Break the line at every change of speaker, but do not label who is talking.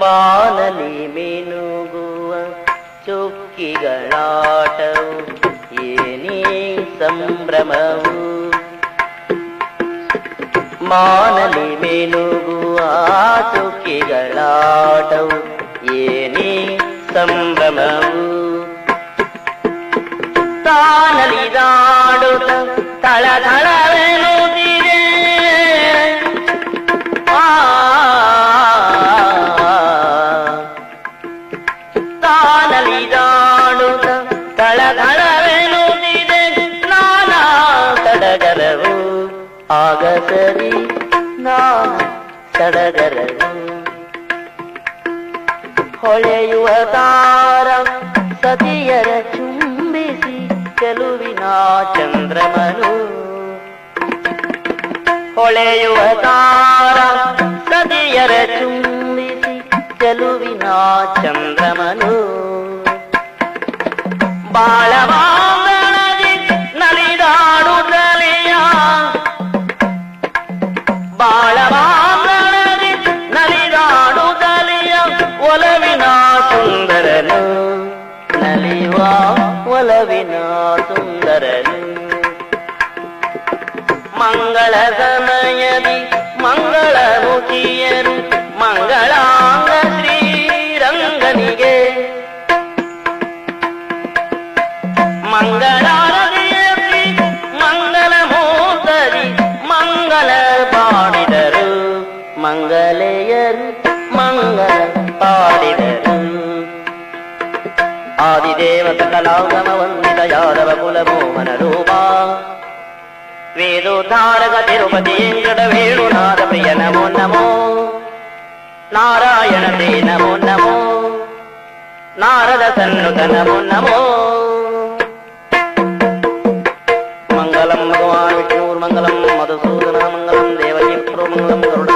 ಬಾನಲಿ ಮಿನುಗುವ ಚುಕ್ಕಿಗಳಾಟವು ಏನೇ ಸಂಭ್ರಮವು ಮಾನಲಿ ಮಿನುಗುವ ಚುಕ್ಕಿಗಳಾಟವು ಏನೇ ಸಂಭ್ರಮವು ತಾನಲಿದಾಡುತ್ತ ತಳ ತಳವೆನುದಿರೆ ತಾನಲಿದಾಡುತ್ತ ತಳ ತಳವೆನುದಿರೆ ನಾನಾ ಸಡಗರವು ಆಗ ಸರಿ ನಾನಾ ತಡಗರವು. ಹೊಳೆಯುವ ತಾರ ಸತಿಯರ ಚುಂಬಿಸಿ ಚೆಲುವಿನ ಚಂದ್ರಮನು. ಹೊಳೆಯುವ ತಾರ ಚಂದ್ರಮನು ಬಾಳವಾಂಗಣದಿ ನಲಿದಾಡುತ್ತಲೆಯ ಬಾಳವಾಂಗಣದಿ ನಲಿದಾಡುತ್ತಲೆಯ ಒಲವಿನ ಸುಂದರನು ನಲಿವ ಒಲವಿನ ಸುಂದರನು ಮಂಗಳ ಸಮಯದಿ ಮಂಗಳ மங்களையர் மங்கள பாடிதரும் ஆதிதேவ சகலாங்கம வந்தித யாதவ குலமோகன ரூபா. வேதோதாரக திருபதி எங்கட வேணுநாத பிரிய நமோ நமோ. நாராயண தே நமோ நமோ. நாரத சன்னுத நமோ நமோ. மங்களம் பகவான் விஷ்ணுர் மங்களம் மதுசூதன மங்களம் தேவகி பிரமங்கலம் கருட